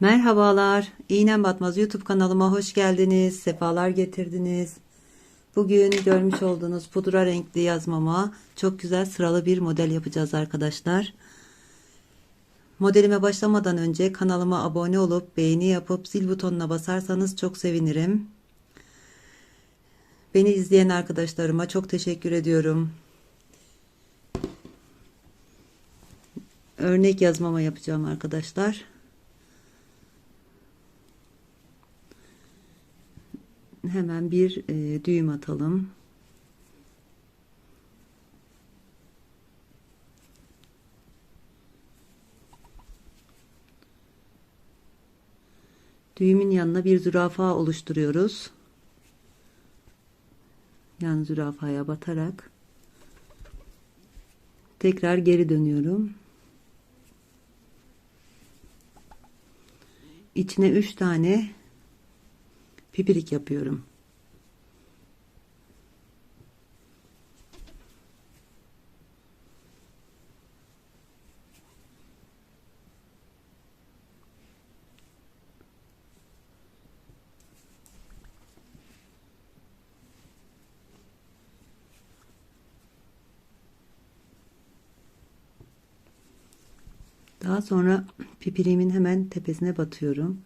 Merhabalar, İğnem Batmaz YouTube kanalıma hoş geldiniz, sefalar getirdiniz. Bugün görmüş olduğunuz pudra renkli yazmama çok güzel sıralı bir model yapacağız arkadaşlar. Modelime başlamadan önce kanalıma abone olup beğeni yapıp zil butonuna basarsanız çok sevinirim. Beni izleyen arkadaşlarıma çok teşekkür ediyorum. Örnek yazmama yapacağım arkadaşlar. Hemen bir e, düğüm atalım. Düğümün yanına bir zürafa oluşturuyoruz. Yan zürafaya batarak tekrar geri dönüyorum. İçine 3 tane pipirik yapıyorum. Daha sonra pipiriğimin hemen tepesine batıyorum.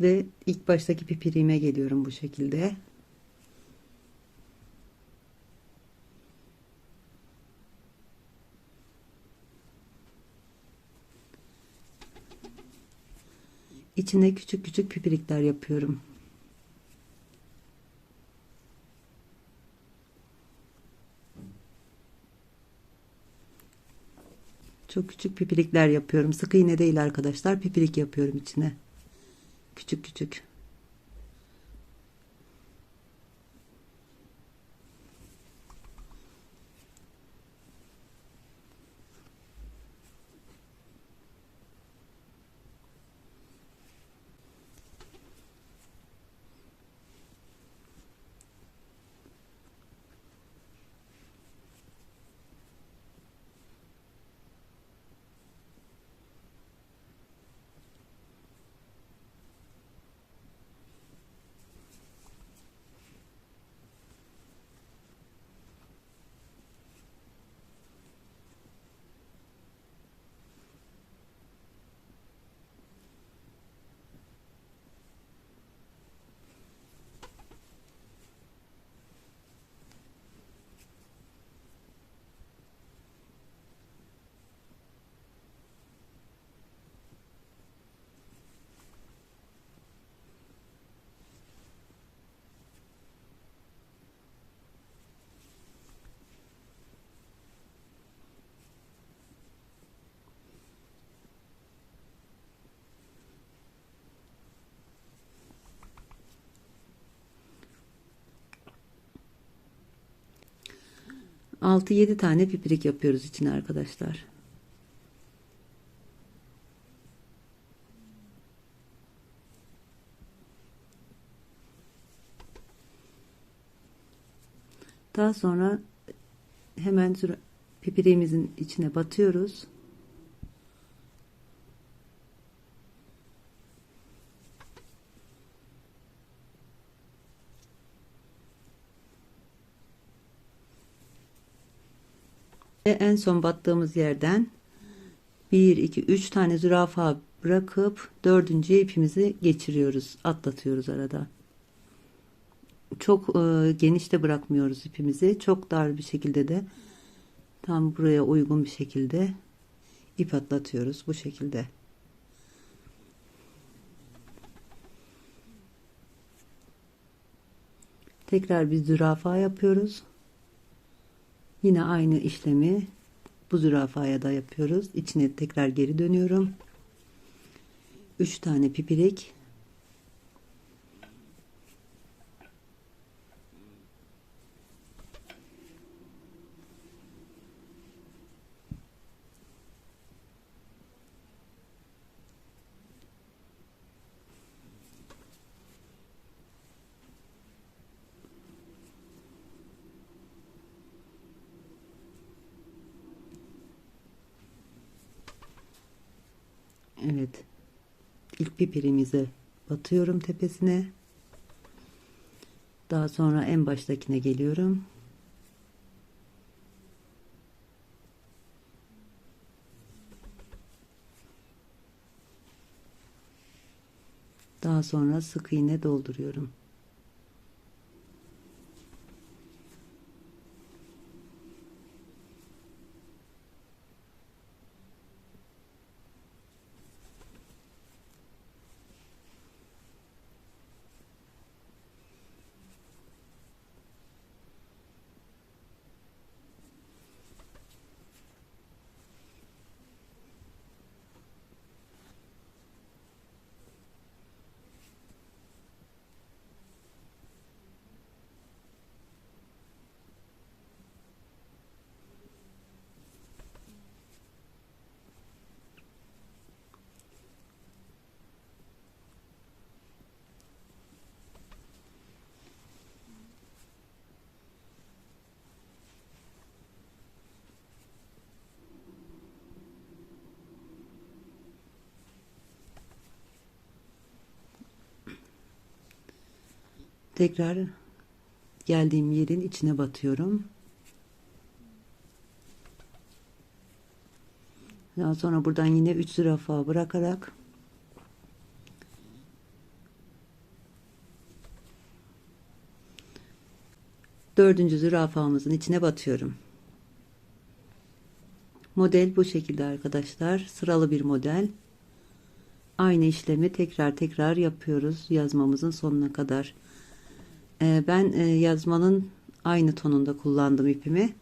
Ve ilk baştaki pipiriğime geliyorum bu şekilde. İçine küçük küçük pipirikler yapıyorum. Çok küçük pipirikler yapıyorum. Sık iğne değil arkadaşlar. Pipirik yapıyorum içine. Küçük küçük. Altı yedi tane pipirik yapıyoruz içine arkadaşlar. Daha sonra hemen pipiriğimizin içine batıyoruz. Ve en son battığımız yerden 1 2 3 tane zürafa bırakıp dördüncü ipimizi geçiriyoruz. Atlatıyoruz arada. Çok e, geniş de bırakmıyoruz ipimizi. Çok dar bir şekilde de tam buraya uygun bir şekilde ip atlatıyoruz bu şekilde. Tekrar bir zürafa yapıyoruz. Yine aynı işlemi bu zürafaya da yapıyoruz. İçine tekrar geri dönüyorum. 3 tane pipirik Evet. İlk pipirimize batıyorum tepesine. Daha sonra en baştakine geliyorum. Daha sonra sık iğne dolduruyorum. Tekrar geldiğim yerin içine batıyorum. Daha sonra buradan yine 3 zürafa bırakarak dördüncü zürafamızın içine batıyorum. Model bu şekilde arkadaşlar. Sıralı bir model. Aynı işlemi tekrar tekrar yapıyoruz yazmamızın sonuna kadar. Ee, ben e, yazmanın aynı tonunda kullandım ipimi.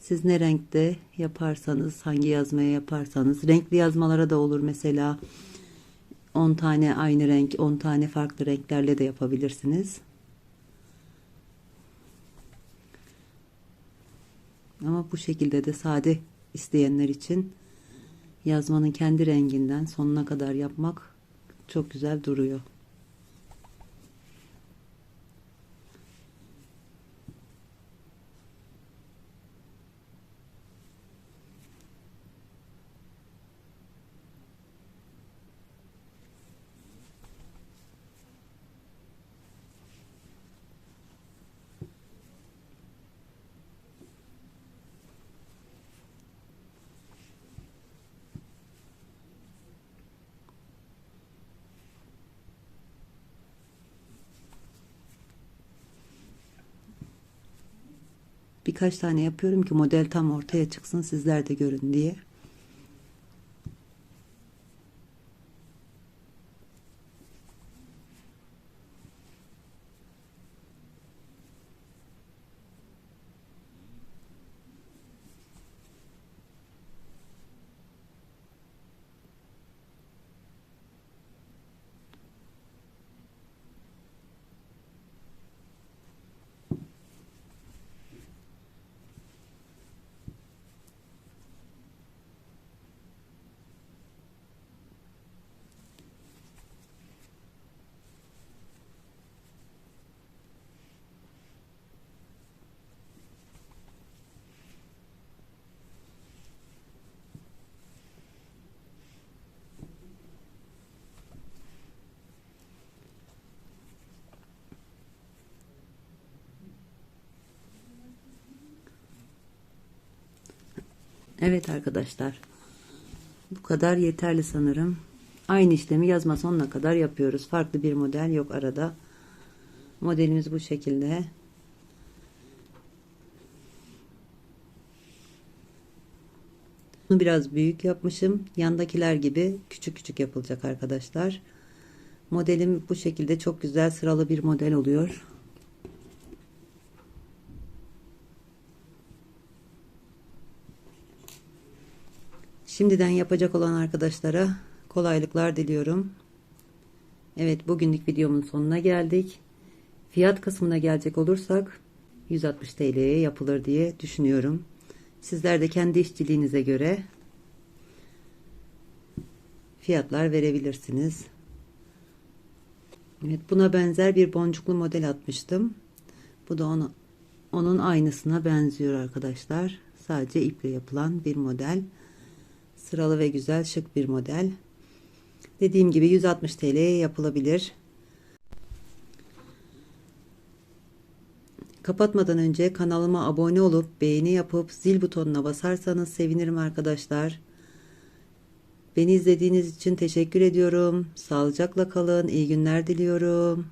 Siz ne renkte yaparsanız, hangi yazmaya yaparsanız, renkli yazmalara da olur mesela. 10 tane aynı renk, 10 tane farklı renklerle de yapabilirsiniz. Ama bu şekilde de sade isteyenler için yazmanın kendi renginden sonuna kadar yapmak çok güzel duruyor. Birkaç tane yapıyorum ki model tam ortaya çıksın sizler de görün diye. Evet arkadaşlar. Bu kadar yeterli sanırım. Aynı işlemi yazma sonuna kadar yapıyoruz. Farklı bir model yok arada. Modelimiz bu şekilde. Bunu biraz büyük yapmışım. Yandakiler gibi küçük küçük yapılacak arkadaşlar. Modelim bu şekilde çok güzel sıralı bir model oluyor. Şimdiden yapacak olan arkadaşlara kolaylıklar diliyorum. Evet bugünlük videomun sonuna geldik. Fiyat kısmına gelecek olursak 160 TL'ye yapılır diye düşünüyorum. Sizler de kendi işçiliğinize göre fiyatlar verebilirsiniz. Evet buna benzer bir boncuklu model atmıştım. Bu da onu, onun aynısına benziyor arkadaşlar. Sadece iple yapılan bir model. Sıralı ve güzel şık bir model. Dediğim gibi 160 TL'ye yapılabilir. Kapatmadan önce kanalıma abone olup beğeni yapıp zil butonuna basarsanız sevinirim arkadaşlar. Beni izlediğiniz için teşekkür ediyorum. Sağlıcakla kalın. İyi günler diliyorum.